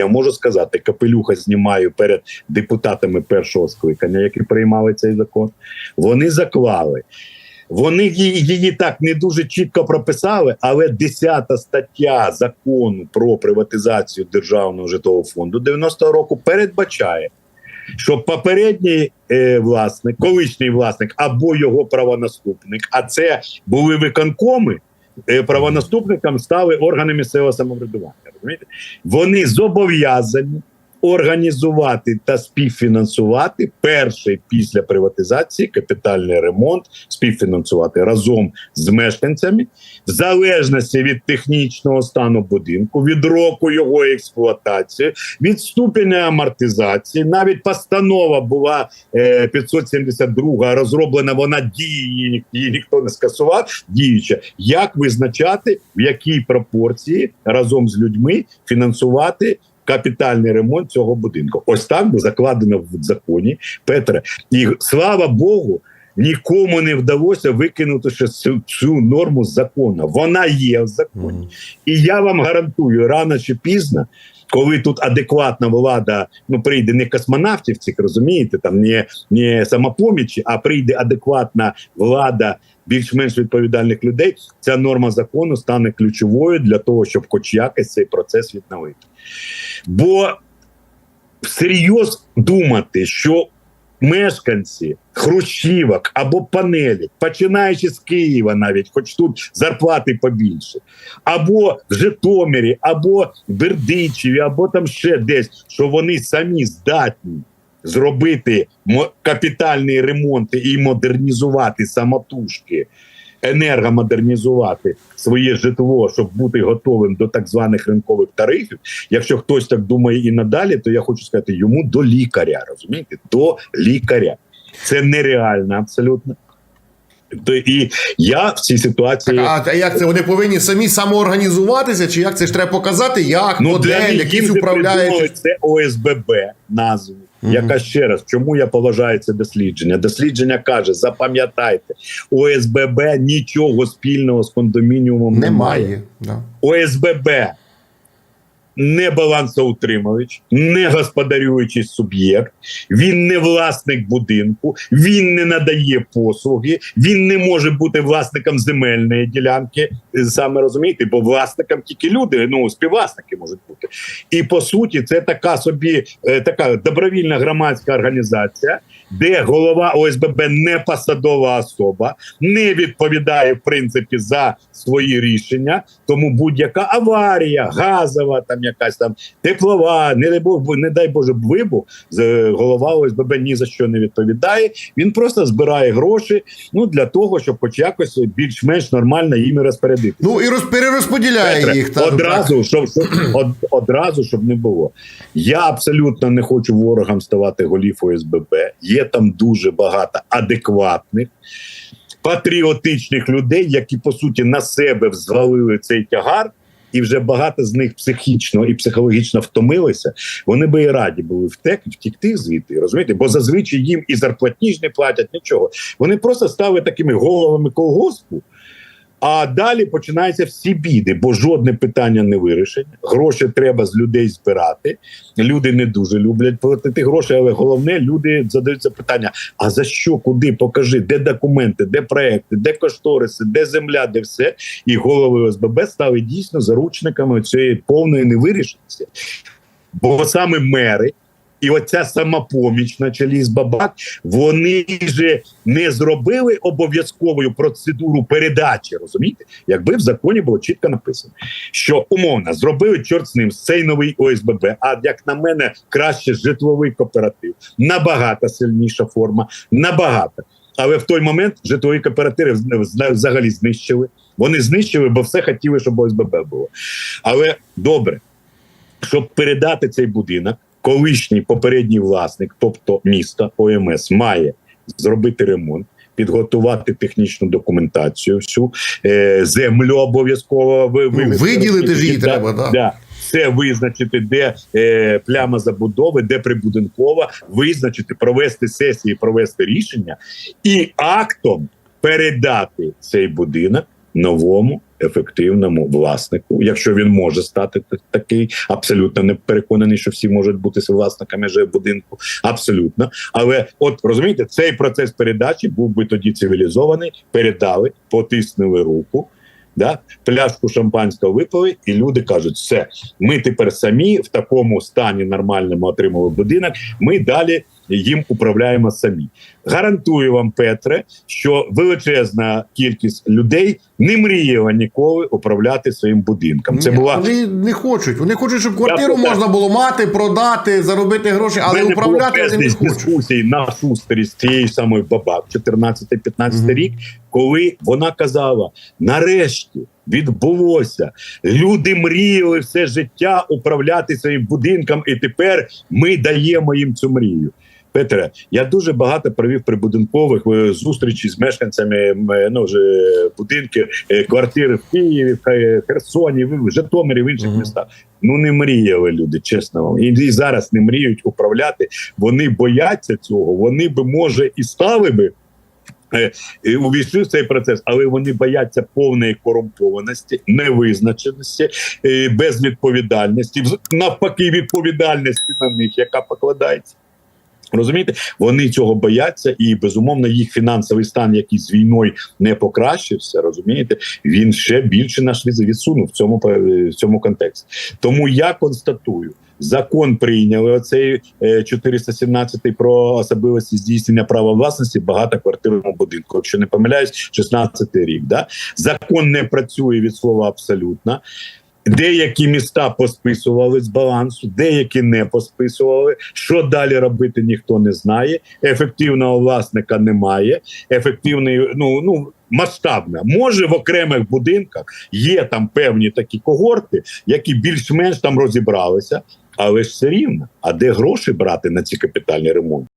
я можу сказати, капелюха знімаю перед депутатами першого скликання, які приймали цей закон. Вони заклали. Вони її, так не дуже чітко прописали, але 10 стаття закону про приватизацію державного житлового фонду 90-го року передбачає, що попередній е, власник, колишній власник або його правонаступник, а це були виконкоми. Е, Правонаступникам стали органи місцевого самоврядування. Розумієте? Вони зобов'язані організувати та співфінансувати перший після приватизації капітальний ремонт, співфінансувати разом з мешканцями, в залежності від технічного стану будинку, від року його експлуатації, від ступеня амортизації. Навіть постанова була е, 572 розроблена. Вона діє, її, її ніхто не скасував. Діюча, як визначати в якій пропорції разом з людьми фінансувати. Капітальний ремонт цього будинку. Ось так закладено в законі Петре. І слава Богу, нікому не вдалося викинути ще цю, цю норму з закону. Вона є в законі. І я вам гарантую, рано чи пізно, коли тут адекватна влада ну прийде не космонавтівці, розумієте, там не, не самопомічі, а прийде адекватна влада більш-менш відповідальних людей, ця норма закону стане ключовою для того, щоб хоч якось цей процес відновити. Бо всерйоз думати, що мешканці хрущівок або панелі, починаючи з Києва, навіть хоч тут зарплати побільше, або в Житомирі, або в Бердичеві, або там ще десь, що вони самі здатні зробити капітальні ремонти і модернізувати самотужки. Енергомодернізувати своє житло, щоб бути готовим до так званих ринкових тарифів. Якщо хтось так думає і надалі, то я хочу сказати йому до лікаря. Розумієте, до лікаря. Це нереально абсолютно. То і я в цій ситуації А, а як це? Вони повинні самі самоорганізуватися, чи як це ж треба показати, як, ну, модель, якісь придумали це ОСББ назву. Мгм. Яка ще раз, чому я поважаю це дослідження? Дослідження каже: запам'ятайте, ОСББ нічого спільного з кондомініумом немає. Немає. Да. ОСББ не балансоутримувач, не господарюючий суб'єкт, він не власник будинку, він не надає послуги, він не може бути власником земельної ділянки. е, Саме розумієте, бо власником тільки люди, ну співвласники можуть бути. І по суті, це така собі е, така добровільна громадська організація, де голова ОСББ не посадова особа, не відповідає в принципі за свої рішення. Тому будь-яка аварія, газова, там якась там теплова, не дай Бог, не дай Боже вибух, е, голова ОСББ ні за що не відповідає. Він просто збирає гроші ну для того, щоб хоч якось більш-менш нормально їми розпорядити. Ну і роз, перерозподіляє Петре, їх. Та, одразу, щоб, щоб од, одразу, щоб не було. Я абсолютно не хочу ворогам ставати голів ОСББ. Є там дуже багато адекватних, патріотичних людей, які по суті на себе взвалили цей тягар. І вже багато з них психічно і психологічно втомилися. Вони би і раді були втек, втікти звідти, розумієте? Бо зазвичай їм і зарплатні ж не платять нічого. Вони просто стали такими головами колгоспу. А далі починаються всі біди, бо жодне питання не вирішення. Гроші треба з людей збирати. Люди не дуже люблять платити гроші, але головне, люди задаються питання: а за що, куди? Покажи, де документи, де проекти, де кошториси, де земля, де все. І голови ОСББ стали дійсно заручниками цієї повної невирішеності. Бо саме мери. І оця самопоміч на чолі з Бабак, вони же не зробили обов'язковою процедуру передачі. Розумієте, якби в законі було чітко написано, що умовно зробили чорт з ним цей новий ОСББ. А як на мене, краще житловий кооператив, набагато сильніша форма, набагато. Але в той момент житлові кооперативи вз- взагалі знищили. Вони знищили, бо все хотіли, щоб ОСББ було. Але добре, щоб передати цей будинок, колишній попередній власник, тобто місто ОМС, має зробити ремонт. Підготувати технічну документацію, всю е, землю обов'язково ви, Ну, виділити ж її да, треба, да. Да. Це визначити, де е, пляма забудови, де прибудинкова, визначити, провести сесії, провести рішення і актом передати цей будинок новому ефективному власнику, якщо він може стати такий, абсолютно не переконаний, що всі можуть бути власниками же будинку. Абсолютно. Але от розумієте, цей процес передачі був би тоді цивілізований, передали, потиснули руку. Да? Пляшку шампанського випили, і люди кажуть: все, ми тепер самі в такому стані нормальному отримали будинок. Ми далі їм управляємо самі. Гарантую вам, Петре, що величезна кількість людей не мріяла ніколи управляти своїм будинком. Це Ні, була Вони не хочуть. Вони хочуть, щоб квартиру Я- можна було мати, продати, заробити гроші, але мене управляти вони не хочуть. дискусій на шустері з тією самою бабак 14-15 Мгм. рік, коли вона казала: нарешті відбулося. Люди мріяли все життя управляти своїм будинком, і тепер ми даємо їм цю мрію. Петре, я дуже багато провів прибудинкових е, зустрічей з мешканцями е, ну, вже будинків, е, квартири в Києві, в Херсоні, в Житомирі, в інших Мгм. містах. Ну не мріяли люди, чесно вам. І, і зараз не мріють управляти. Вони бояться цього. Вони би може і стали би. Увійшли в цей процес, але вони бояться повної корумпованості, невизначеності, безвідповідальності, навпаки, відповідальності на них, яка покладається. Розумієте, вони цього бояться, і безумовно їх фінансовий стан, який з війною не покращився, розумієте, він ще більше наш від- відсунув в цьому в цьому контексті. Тому я констатую. Закон прийняли оцей е, 417 про особливості здійснення права власності в багатоквартирному будинку. Якщо не помиляюсь, 16 рік. Да? Закон не працює від слова абсолютно. Деякі міста посписували з балансу, деякі не посписували. Що далі робити, ніхто не знає. Ефективного власника немає. Ефективний, ну ну масштабна. Може, в окремих будинках є там певні такі когорти, які більш-менш там розібралися, але ж все рівно. А де гроші брати на ці капітальні ремонти?